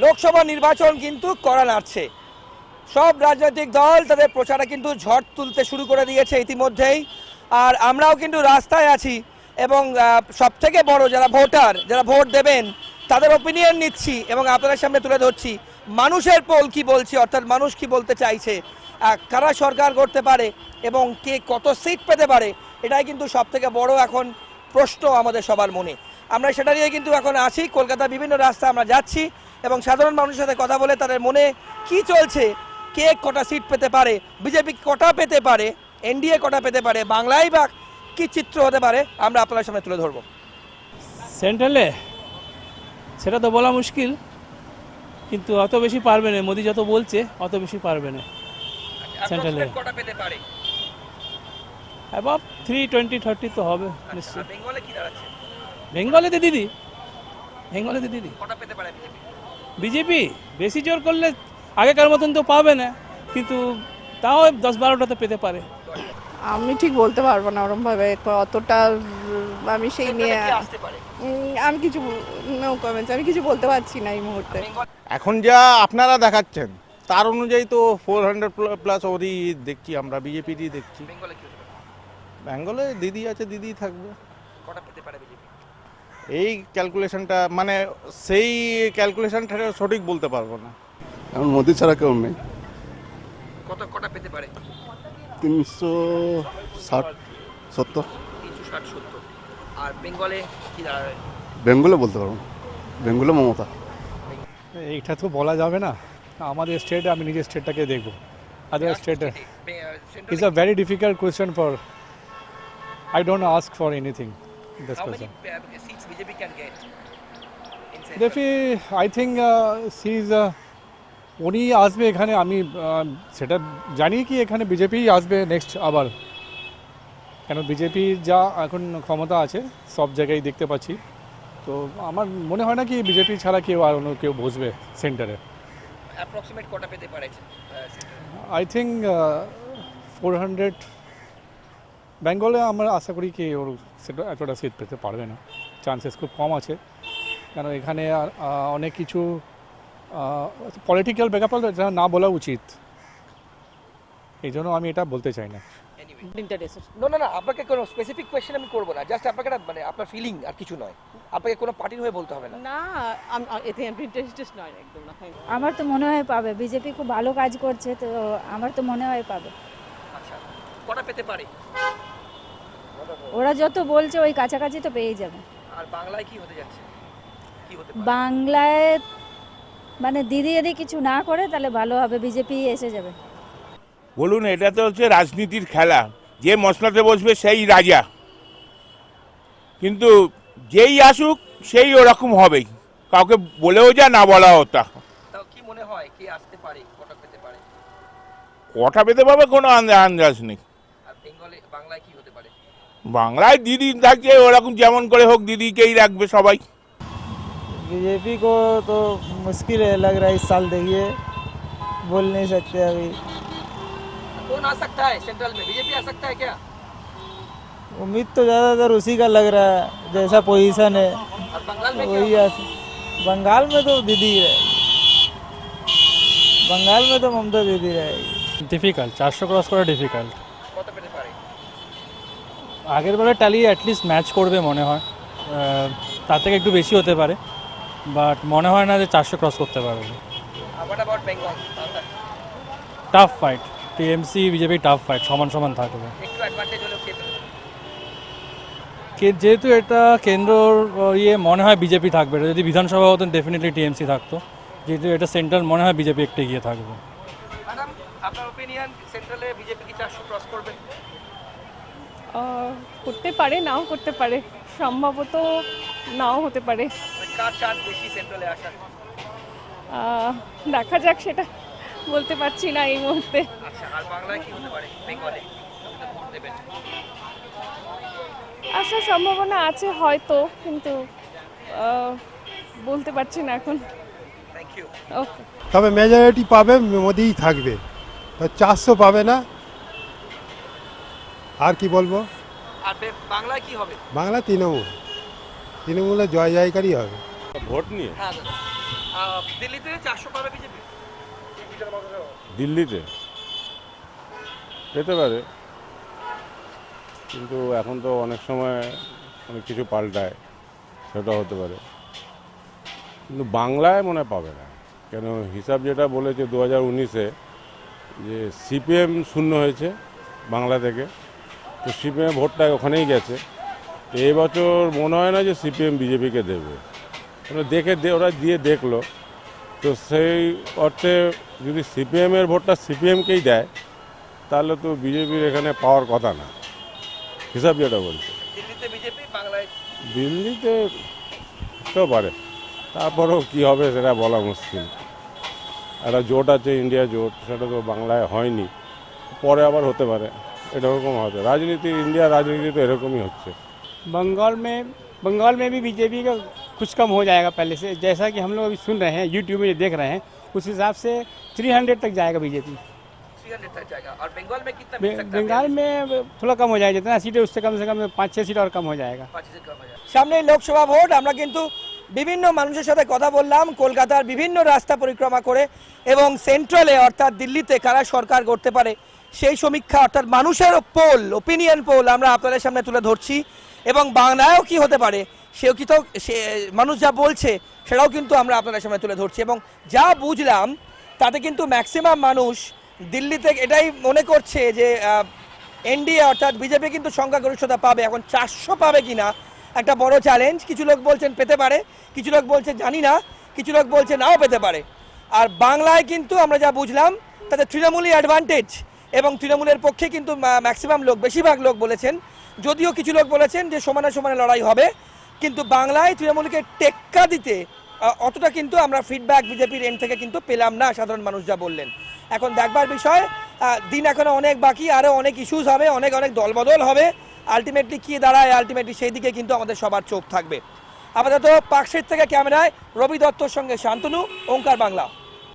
লোকসভা নির্বাচন কিন্তু করা নাড়ছে। সব রাজনৈতিক দল তাদের প্রচারে কিন্তু ঝড় তুলতে শুরু করে দিয়েছে ইতিমধ্যেই। আর আমরাও কিন্তু রাস্তায় আছি এবং সব থেকে বড় যারা ভোটার, যারা ভোট দেবেন, তাদের ওপিনিয়ন নিচ্ছি এবং আপনাদের সামনে তুলে ধরছি। মানুষের পোল কি বলছি, অর্থাৎ মানুষ কি বলতে চাইছে কারা সরকার করতে পারে এবং কে কত সিট পেতে পারে, এটাই কিন্তু সব থেকে বড় এখন প্রশ্ন আমাদের সবার মনে। আমরা সেটা নিয়ে কিন্তু এখন আছি। কলকাতার বিভিন্ন রাস্তা আমরা যাচ্ছি এবং সাধারণ মানুষের সাথে কথা বলে তাদের মনে কি চলছে কে কটা সিট পেতে পারে বিজেপি কটা পেতে পারে এনডিএ কটা পেতে পারে বাংলায় বা কি চিত্র হতে পারে আমরা আপনার সামনে তুলে ধরবো। সেন্ট্রালে? সেটা তো বলা মুশকিল কিন্তু অত বেশি পারবে না মোদি যত বলছে অত বেশি পারবে না Central এ। কটা পেতে পারে? অ্যাবাভ থ্রি টোয়েন্টি থার্টি তো হবে নিশ্চয়ই। বেঙ্গলে কি দাঁড়াচ্ছে? বেঙ্গলেতে দিদি? বেঙ্গলেতে দিদি। কটা পেতে পারে বিজেপি? বেশি জোর করলে আগেকার মতন তো পাবে না কিন্তু তাও দশ বারোটা তো পেতে পারে। আমি ঠিক বলতে পারব না ওরম ভাবে অতটা আমি সেই নিয়ে আমি কিছু নো কমেন্টস আমি কিছু বলতে পারছি না এই মুহূর্তে। এখন যা আপনারা দেখাচ্ছেন তার অনুযায়ী তো ফোর হান্ড্রেড প্লাস ওরই দেখছি আমরা বিজেপিরই দেখছি। বেঙ্গলে দিদি আছে দিদি থাকবে। কটা পেতে পারে বিজেপি? এই ক্যালকুলেশনটা মানে সেই ক্যালকুলেশনটা সঠিক বলতে পারব না। এখন মোদি ছাড়া কেউ নেই। কত কটা পেতে পারে? তিনশো ষাট সত্তর। তিনশো ষাট সত্তর। আর বেঙ্গলে কি দাঁড়াবে? বেঙ্গলে বলতে পারব বেঙ্গলে মমতা। এইটা তো বলা যাবে না। আমাদের স্টেটে আমি নিজের স্টেটটাকে দেখব। আদার স্টেটে it's a very difficult question for I don't ask for anything this question BJP can get? দেখি আই থিঙ্ক সিজ উনি আসবে এখানে আমি সেটা জানি কি এখানে বিজেপি আসবে নেক্সট আবার। কেন বিজেপি যা এখন ক্ষমতা আছে সব জায়গায় দেখতে পাচ্ছি। তো আমার মনে হয় না কি বিজেপি ছাড়া কেউ আর অন্য কেউ বসবে সেন্টারে। Approximate কটা পেতে পারে uh, I think four hundred বেঙ্গলে আমরা আশা করি কি ওর সেটা এতটা সিট পেতে পারবে না। চান্সেস খুব কম আছে। কেন এখানে আর, অনেক কিছু পলিটিক্যাল ব্যাপার এটা না বলা উচিত। এই জন্য আমি এটা বলতে চাই না. No, no, no, আপনাকে কোনো স্পেসিফিক কোয়েশ্চেন আমি করব না। জাস্ট আপনাকে মানে আপনার ফিলিং আর কিছু নয়। আপনাকে কোনো পার্টির হয়ে বলতে হবে না। না এতে আমি ইন্টারেস্টেড নয় একদম না। আমার তো মনে হয় পাবে। বিজেপি খুব ভালো কাজ করছে তো আমার তো মনে হয় পাবে। আচ্ছা কটা পেতে পারে? ওরা যত বলছে ওই কাছাকাছি তো পেয়ে যাবে। বাংলায় কি হতে যাচ্ছে? কি হতে বাংলায় মানে দিদি যদি কিছু না করে তাহলে ভালো হবে বিজেপি এসে যাবে। বলুন এটা তো হচ্ছে রাজনীতির খেলা। যে মশলাতে বসবে সেই রাজা। কিন্তু যেই আসুক সেই ওরকম হবেই। কাউকে বলেও যা না বলা হতা কি মনে হয় কে আসতে পারে কটা পেতে পারে? কটা পেতে পাবে কোনো আন্দাজ নেই। বাংলায় দিদি থাকছে ওরকম যেমন করে হোক দিদিকেই রাখবে সবাই बीजेपी को तो मुश्किल है लग रहा है इस साल देखिए बोल नहीं सकते अभी कौन आ सकता है सेंट्रल में बीजेपी आ सकता है क्या उम्मीद तो ज़्यादातर उसी का लग रहा है जैसा पोजीशन है और बंगाल में क्या वही आ बंगाल में तो दीदी ही रहेगी बंगाल में तो ममता दीदी रहेगी ডিফিকাল্ট চারশো ক্রস করা ডিফিকাল্ট কত পেতে পারে আগের বেলা টালি অ্যাটলিস্ট ম্যাচ করবে মনে হয়। তার থেকে একটু বেশি হতে পারে। বাট মনে হয় না যে চারশো ক্রস করতে পারবে। Tough fight TMC BJP tough fight সমান সমান থাকবে। যেহেতু এটা কেন্দ্রর আহ, ইয়ে মনে হয় বিজেপি থাকবে। এটা যদি বিধানসভা হতো ডেফিনেটলি টিএমসি থাকতো। যেহেতু এটা সেন্ট্রাল মনে হয় বিজেপি একটু এগিয়ে থাকবে। আপনার ওপিনিয়ন সেন্ট্রালে বিজেপি কি চারশো ক্রস করবে? আহ, করতে পারে নাও করতে পারে। সম্ভবত নাও হতে পারে। দেখা যাক সেটা। বলতে পারছি না এই মুহূর্তে। আচ্ছা আসার সম্ভাবনা আছে হয়তো কিন্তু বলতে পারছি না এখন। তবে মেজরিটি পাবে মোদিই থাকবে। চারশো পাবে না আর কি বলব? আর বাংলায় কি হবে? বাংলা তৃণমূল। তৃণমূলের জয় জয়কারই হবে। ভোট নিয়ে? হ্যাঁ দিল্লিতে চারশো পাবে বিজেপি। দিল্লিতে? পেতে পারে। কিন্তু এখন তো অনেক সময় অনেক কিছু পাল্টায়। সেটা হতে পারে। কিন্তু বাংলায় মনে হয় পাবে না। কেন হিসাব যেটা বলেছে দু হাজার উনিশে যে সিপিএম শূন্য হয়েছে বাংলা থেকে। তো সিপিএম ভোটটা ওখানেই গেছে। তো এই মনে হয় না যে সিপিএম বিজেপিকে দেবে। ওরা দেখে দে- ওরা দিয়ে দেখল। তো সেই অর্থে যদি সিপিএমের ভোটটা সিপিএমকেই দেয় তাহলে তো বিজেপির এখানে পাওয়ার কথা না। হিসাব যেটা বলছে। দিল্লিতে দিল্লিতে তো পারে। তারপরেও কি হবে সেটা বলা মুশকিল। একটা জোট আছে ইন্ডিয়া জোট সেটা তো বাংলায় হয়নি। পরে আবার হতে পারে। এরকম হবে রাজনীতি ইন্ডিয়া রাজনীতি তো এরকমই হচ্ছে बंगाल में बंगाल में भी बीजेपी का कुछ कम हो जाएगा पहले से जैसा कि हम लोग अभी सुन रहे हैं यूट्यूब में देख रहे हैं उस हिसाब से 300 तक जाएगा बीजेपी 300 तक जाएगा और बंगाल में कितना मिल सकता है बंगाल में थोड़ा कम हो जाएगा जितना सीटें उससे कम से कम पाँच छः सीट और कम हो जाएगा সামনে লোকসভা ভোট আমরা কিন্তু বিভিন্ন মানুষের সাথে কথা বললাম কলকাতার বিভিন্ন রাস্তা পরিক্রমা করে এবং সেন্ট্রালে অর্থাৎ দিল্লিতে কারা সরকার করতে পারে সেই সমীক্ষা, অর্থাৎ মানুষের পোল ওপিনিয়ন পোল আমরা আপনাদের সামনে তুলে ধরছি। এবং বাংলায়ও কি হতে পারে, সেও কি তো, সে, মানুষ যা বলছে, সেটাও কিন্তু আমরা আপনাদের সামনে তুলে ধরছি। এবং যা বুঝলাম, তাতে কিন্তু ম্যাক্সিমাম মানুষ দিল্লিতে এটাই মনে করছে যে এনডিএ অর্থাৎ বিজেপি কিন্তু সংখ্যাগরিষ্ঠতা পাবে, এখন চারশো পাবে কিনা, একটা বড় চ্যালেঞ্জ কিছু লোক বলছেন পেতে পারে, কিছু লোক বলছেন জানি না, কিছু লোক বলছে নাও পেতে পারে। আর বাংলায় কিন্তু আমরা যা বুঝলাম, তাতে তৃণমূলই অ্যাডভান্টেজ এবং তৃণমূলের পক্ষে কিন্তু ম্যাক্সিমাম লোক, বেশিরভাগ লোক বলেছেন, যদিও কিছু লোক বলেছেন যে সমানে সমানে লড়াই হবে, কিন্তু বাংলায় তৃণমূলকে টেক্কা দিতে অতটা কিন্তু আমরা ফিডব্যাক বিজেপির এন্ড থেকে কিন্তু পেলাম না, সাধারণ মানুষ যা বললেন। এখন দেখবার বিষয় দিন এখনও অনেক বাকি আরও অনেক ইস্যুস হবে, অনেক অনেক দলবদল হবে আলটিমেটলি কি দাঁড়ায় আলটিমেটলি সেই দিকে কিন্তু আমাদের সবার চোখ থাকবে। আপাতত পাকশের থেকে ক্যামেরায় রবি দত্তর সঙ্গে শান্তনু, ওঙ্কার বাংলা।